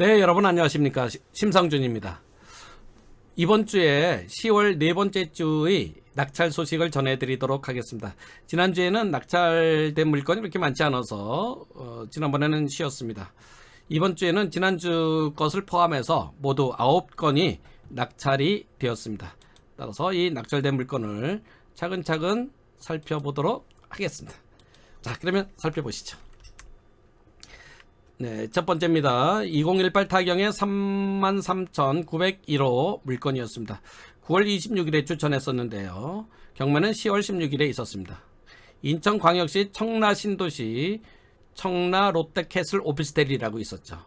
네, 여러분 안녕하십니까. 시- 심상준입니다. 이번 주에 10월 네 번째 주의 낙찰 소식을 전해드리도록 하겠습니다. 지난주에는 낙찰된 물건이 그렇게 많지 않아서 어, 지난번에는 쉬었습니다. 이번 주에는 지난주 것을 포함해서 모두 9건이 낙찰이 되었습니다. 따라서 이 낙찰된 물건을 차근차근 살펴보도록 하겠습니다. 자, 그러면 살펴보시죠. 네, 첫 번째입니다. 2018 타경의 33,901호 물건이었습니다. 9월 26일에 추천했었는데요. 경매는 10월 16일에 있었습니다. 인천광역시 청라신도시 청라 롯데캐슬 오피스텔이라고 있었죠.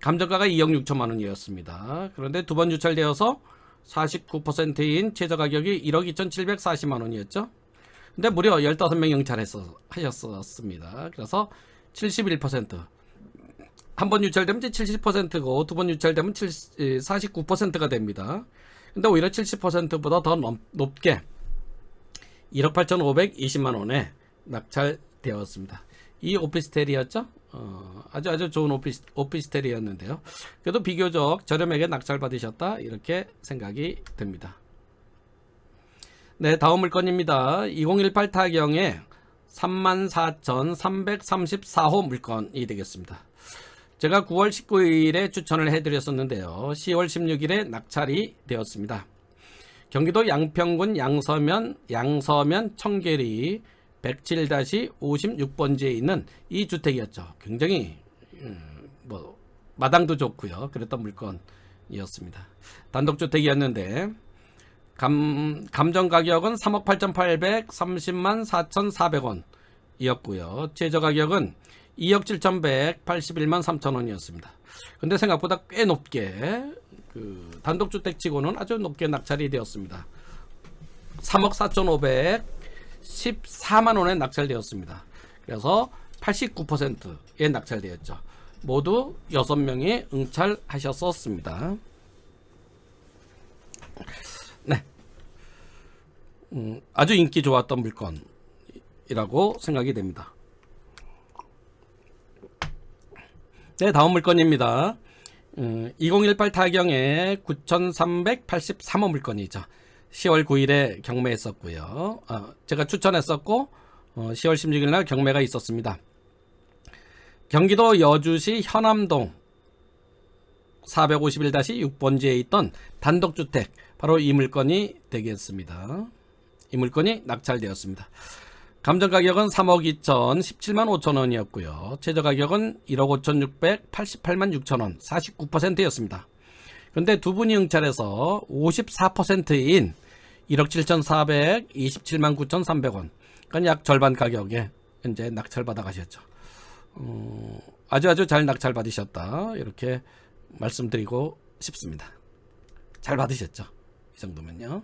감정가가 2억 6천만 원이었습니다. 그런데 두 번 유찰되어서 49%인 최저 가격이 1억 2,740만 원이었죠. 근데 무려 15명 영찰했어 하셨었습니다. 그래서 71%. 한 번 유찰되면 이제 70%고 두 번 유찰되면 49%가 됩니다. 근데 오히려 70%보다 더 넘, 높게 1억 8,520만 원에 낙찰되었습니다. 이 오피스텔이었죠? 어, 아주 아주 좋은 오피스, 오피스텔이었는데요. 그래도 비교적 저렴하게 낙찰받으셨다 이렇게 생각이 됩니다. 네, 다음 물건입니다. 2018 타경에 34,334호 물건이 되겠습니다. 제가 9월 19일에 추천을 해드렸었는데요. 10월 16일에 낙찰이 되었습니다. 경기도 양평군 양서면 양서면 청계리 107-56번지에 있는 이 주택이었죠. 굉장히 음, 뭐 마당도 좋고요. 그랬던 물건이었습니다. 단독 주택이었는데 감 감정 가격은 3억 8,830만 4,400원이었고요. 최저 가격은 2억 7,181만 3천 원이었습니다. 근데 생각보다 꽤 높게 그 단독 주택치고는 아주 높게 낙찰이 되었습니다. 3억 4,514만 원에 낙찰되었습니다. 그래서 89%에 낙찰되었죠. 모두 6명이 응찰하셨었습니다. 네. 음, 아주 인기 좋았던 물건이라고 생각이 됩니다. 네, 다음 물건입니다. 음, 2018 타경의 9,383호 물건이죠. 10월 9일에 경매했었고요. 어, 제가 추천했었고 어, 10월 16일 날 경매가 있었습니다. 경기도 여주시 현암동 451-6번지에 있던 단독주택 바로 이 물건이 되겠습니다. 이 물건이 낙찰되었습니다. 감정 가격은 3억 2천 17만 5천 원이었고요. 최저 가격은 1억 5천 688만 6천 원, 49%였습니다. 그런데 두 분이 응찰해서 54%인 1억 7천 427만 9천 300원, 그러니까 약 절반 가격에 현재 낙찰 받아 가셨죠. 어, 아주 아주 잘 낙찰 받으셨다 이렇게 말씀드리고 싶습니다. 잘 받으셨죠? 이 정도면요.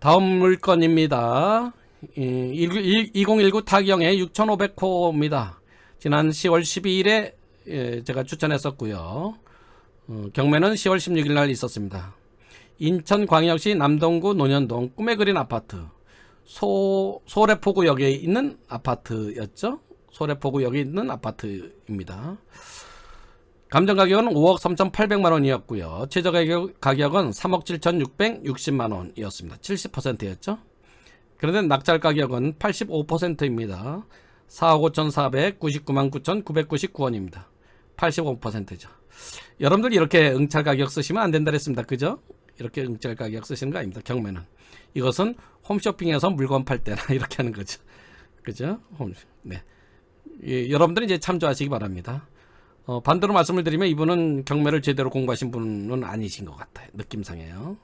다음 물건입니다. 2019 타경의 6,500호입니다. 지난 10월 12일에 예, 제가 추천했었고요. 어, 경매는 10월 16일 날 있었습니다. 인천광역시 남동구 논현동 꿈에 그린 아파트 소 소래포구역에 있는 아파트였죠. 소래포구역에 있는 아파트입니다. 감정 가격은 5억 3,800만 원이었고요. 최저 가격, 가격은 3억 7,660만 원이었습니다. 70%였죠. 그런데 낙찰 가격은 85%입니다. 4억 5,499만 9,999원입니다. 85%죠. 여러분들 이렇게 응찰 가격 쓰시면 안 된다 그랬습니다. 그죠? 이렇게 응찰 가격 쓰시는 거 아닙니다. 경매는. 이것은 홈쇼핑에서 물건 팔 때나 이렇게 하는 거죠. 그죠? 홈, 네. 예, 여러분들이 이제 참조하시기 바랍니다. 어, 반대로 말씀을 드리면 이분은 경매를 제대로 공부하신 분은 아니신 것 같아요. 느낌상에요.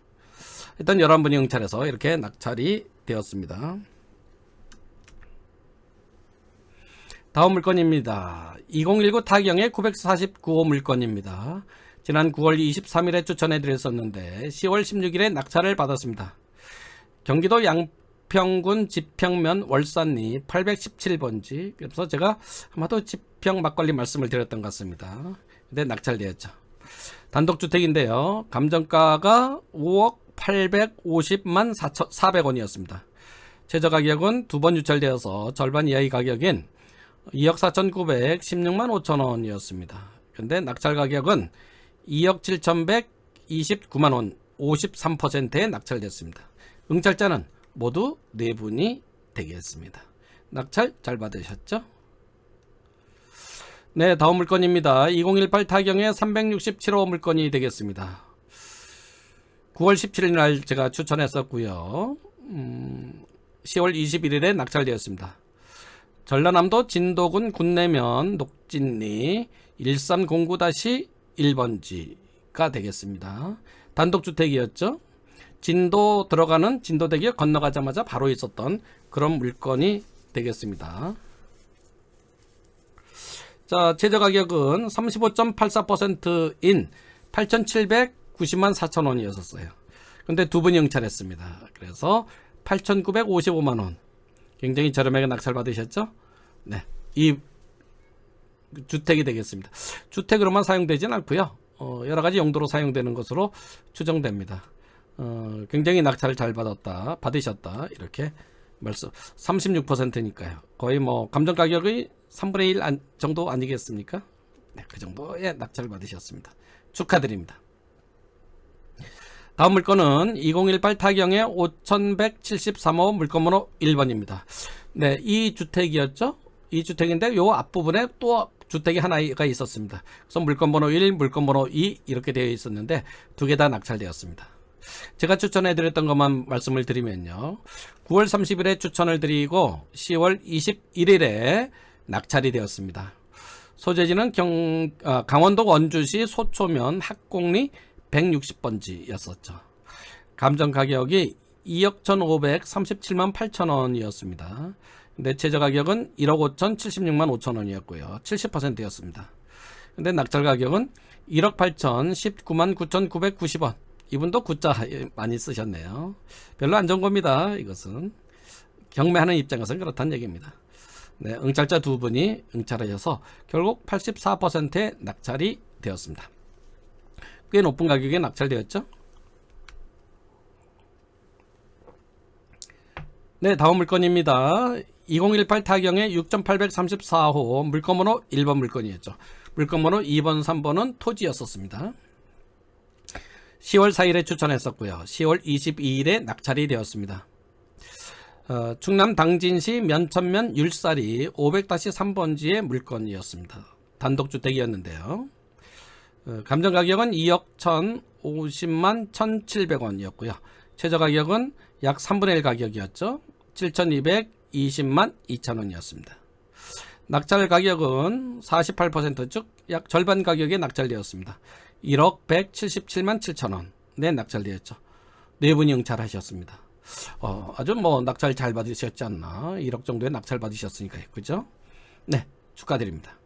일단 11분이 응찰해서 이렇게 낙찰이 되었습니다. 다음 물건입니다. 2019 타경의 949호 물건입니다. 지난 9월 23일에 추천해 드렸었는데 10월 16일에 낙찰을 받았습니다. 경기도 양평군 지평면 월산리 817번지 그래서 제가 아마도 지평 막걸리 말씀을 드렸던 것 같습니다. 근데 낙찰되었죠. 단독주택인데요. 감정가가 5억 850만 400원이었습니다. 최저 가격은 두 번 유찰되어서 절반 이하의 가격인 2억 4,916만 5천 원이었습니다. 근데 낙찰 가격은 2억 7,129만 원, 53%에 낙찰됐습니다. 응찰자는 모두 네 분이 되겠습니다. 낙찰 잘 받으셨죠? 네, 다음 물건입니다. 2018 타경의 367호 물건이 되겠습니다. 9월 17일 날 제가 추천했었고요. 음, 10월 21일에 낙찰되었습니다. 전라남도 진도군 군내면 녹진리 1309-1번지가 되겠습니다. 단독주택이었죠. 진도 들어가는 진도대교 건너가자마자 바로 있었던 그런 물건이 되겠습니다. 자, 최저 가격은 35.84%인 8,790만 4천 원이었었어요. 근데 두 분이 응찰했습니다. 그래서 8,955만 원. 굉장히 저렴하게 낙찰 받으셨죠? 네. 이 주택이 되겠습니다. 주택으로만 사용되진 않고요. 어, 여러 가지 용도로 사용되는 것으로 추정됩니다. 어, 굉장히 낙찰을 잘 받았다, 받으셨다 이렇게 말씀. 36%니까요. 거의 뭐 감정 가격의 3분의 1 안- 정도 아니겠습니까? 네, 그 정도의 낙찰을 받으셨습니다. 축하드립니다. 다음 물건은 2018 타경의 5173호 물건번호 1번입니다. 네, 이 주택이었죠? 이 주택인데 요 앞부분에 또 주택이 하나가 있었습니다. 그래서 물건번호 1, 물건번호 2 이렇게 되어 있었는데 두 개 다 낙찰되었습니다. 제가 추천해 드렸던 것만 말씀을 드리면요. 9월 30일에 추천을 드리고 10월 21일에 낙찰이 되었습니다. 소재지는 경, 아, 강원도 원주시 소초면 학곡리 160번지였었죠. 감정 가격이 2억 1,537만 8천 원이었습니다. 근데 최저 가격은 1억 5천 76만 5천 원이었고요. 70%였습니다. 근데 낙찰 가격은 1억 8천 19만 9,990원. 이분도 구자 많이 쓰셨네요. 별로 안 좋은 겁니다. 이것은 경매하는 입장에서는 그렇다는 얘기입니다. 네, 응찰자 두 분이 응찰하셔서 결국 84%의 낙찰이 되었습니다. 꽤 높은 가격에 낙찰되었죠? 네, 다음 물건입니다. 2018 타경의 6834호 물건번호 1번 물건이었죠. 물건번호 2번, 3번은 토지였었습니다. 10월 4일에 추천했었고요. 10월 22일에 낙찰이 되었습니다. 어, 충남 당진시 면천면 율사리 500-3번지의 물건이었습니다. 단독주택이었는데요. 어, 감정 가격은 2억 1,050만 1,700원이었고요. 최저 가격은 약 3분의 1 가격이었죠. 7,220만 2천원이었습니다. 낙찰 가격은 48%즉 약 절반 가격에 낙찰되었습니다. 1억 177만 7천원 네 낙찰되었죠. 네 분이 응찰하셨습니다. 어, 아주 뭐 낙찰 잘 받으셨지 않나 1억 정도의 낙찰 받으셨으니까요. 그죠? 네 축하드립니다.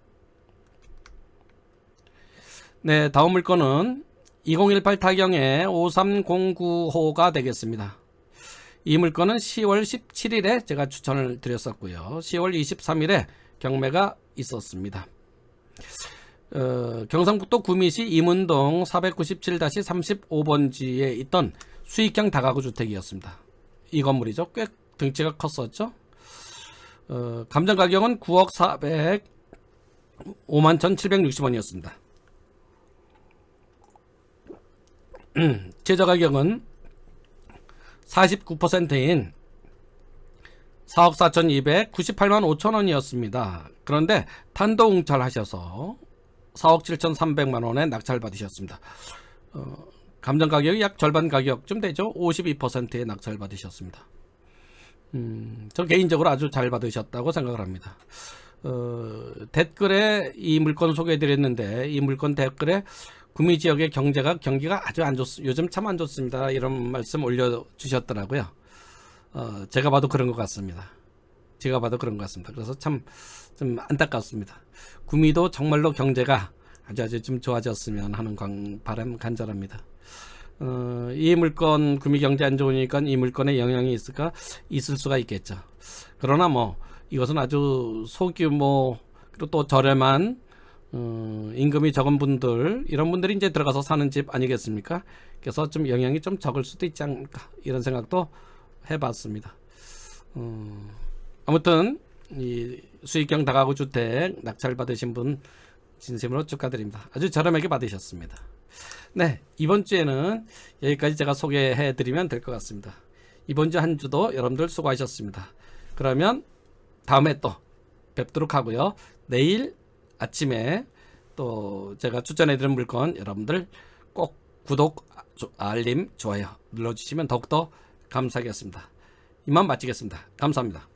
네 다음 물건은 2018 타경의 5309호가 되겠습니다. 이 물건은 10월 17일에 제가 추천을 드렸었고요. 10월 23일에 경매가 있었습니다. 어, 경상북도 구미시 임운동 497-35번지에 있던 수익형 다가구 주택이었습니다. 이 건물이죠. 꽤 등치가 컸었죠. 어, 감정 가격은 9억 400 5만 1,760원이었습니다. 최저 가격은 49%인 4억 4,298만 5천 원이었습니다. 그런데 단독 응찰하셔서 4억 7,300만 원에 낙찰 받으셨습니다. 어, 감정 가격이 약 절반 가격쯤 되죠. 52%의 낙찰 받으셨습니다. 음, 저 개인적으로 아주 잘 받으셨다고 생각을 합니다. 어, 댓글에 이 물건 소개해 드렸는데 이 물건 댓글에 구미 지역의 경제가 경기가 아주 안 좋, 요즘 참 안 좋습니다. 이런 말씀 올려 주셨더라고요. 어, 제가 봐도 그런 것 같습니다. 제가 봐도 그런 것 같습니다. 그래서 참 좀 안타깝습니다. 구미도 정말로 경제가 아주 아주 좀 좋아졌으면 하는 관, 바람 간절합니다. 어, 이 물건 구미 경제 안 좋으니까 이 물건에 영향이 있을까 있을 수가 있겠죠. 그러나 뭐 이것은 아주 소규모 그리고 또 저렴한 어, 임금이 적은 분들 이런 분들이 이제 들어가서 사는 집 아니겠습니까? 그래서 좀 영향이 좀 적을 수도 있지 않을까 이런 생각도 해봤습니다. 어, 아무튼 이 수익형 다가구 주택 낙찰 받으신 분 진심으로 축하드립니다. 아주 저렴하게 받으셨습니다. 네, 이번 주에는 여기까지 제가 소개해 드리면 될 것 같습니다. 이번 주 한 주도 여러분들 수고하셨습니다. 그러면 다음에 또 뵙도록 하고요. 내일 아침에 또 제가 추천해 드린 물건 여러분들 꼭 구독, 조- 알림, 좋아요 눌러주시면 더욱더 감사하겠습니다. 이만 마치겠습니다. 감사합니다.